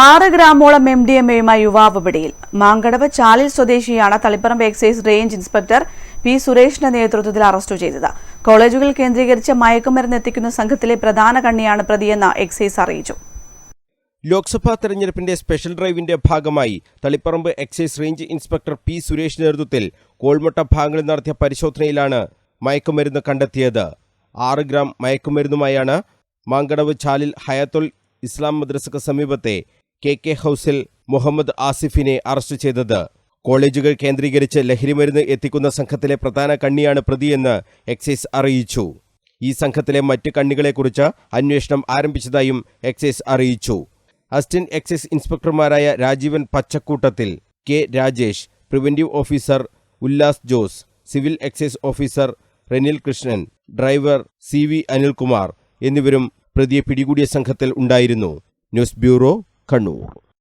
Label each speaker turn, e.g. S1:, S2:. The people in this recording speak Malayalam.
S1: ആറ് ഗ്രാമോളം എം ഡി എം എയുമായി യുവാവ് പിടിയിൽ. മാങ്കടവ് ചാലിൽ സ്വദേശിയാണ് Taliparamba excise range inspector P സുരേഷിന്റെ നേതൃത്വത്തിൽ അറസ്റ്റ് ചെയ്തത്. കോളേജുകൾ കേന്ദ്രീകരിച്ച് മയക്കുമരുന്ന് എത്തിക്കുന്ന സംഘത്തിലെ പ്രധാന കണ്ണിയാണ് പ്രതിയെന്ന് എക്സൈസ് അറിയിച്ചു.
S2: ലോക്സഭാ തെരഞ്ഞെടുപ്പിന്റെ സ്പെഷ്യൽ ഡ്രൈവിന്റെ ഭാഗമായി Taliparamba excise range inspector P Suresh നേതൃത്വത്തിൽ കോൾമട്ട ഭാഗങ്ങളിൽ നടത്തിയ പരിശോധനയിലാണ് മയക്കുമരുന്ന് കണ്ടെത്തിയത്. ആറ് ഗ്രാം മയക്കുമരുന്നുമായാണ് മാങ്കടവ് ചാലിൽ ഹയാത്തുൽ ഇസ്ലാം മദ്രസക്ക് സമീപത്തെ കെ കെ ഹൌസിൽ മുഹമ്മദ് ആസിഫിനെ അറസ്റ്റ് ചെയ്തത്. കോളേജുകൾ കേന്ദ്രീകരിച്ച് ലഹരിമരുന്ന് എത്തിക്കുന്ന സംഘത്തിലെ പ്രധാന കണ്ണിയാണ് പ്രതിയെന്ന് എക്സൈസ് അറിയിച്ചു. ഈ സംഘത്തിലെ മറ്റ് കണ്ണികളെക്കുറിച്ച് അന്വേഷണം ആരംഭിച്ചതായും എക്സൈസ് അറിയിച്ചു. Assistant excise ഇൻസ്പെക്ടർമാരായ Rajeevan Pachakkoottathil K Rajesh preventive officer Ullas Jose civil excise officer Renil Krishnan driver C V Anilkumar എന്നിവരും പ്രതിയെ പിടികൂടിയ സംഘത്തിൽ ഉണ്ടായിരുന്നു. News bureau Carnot.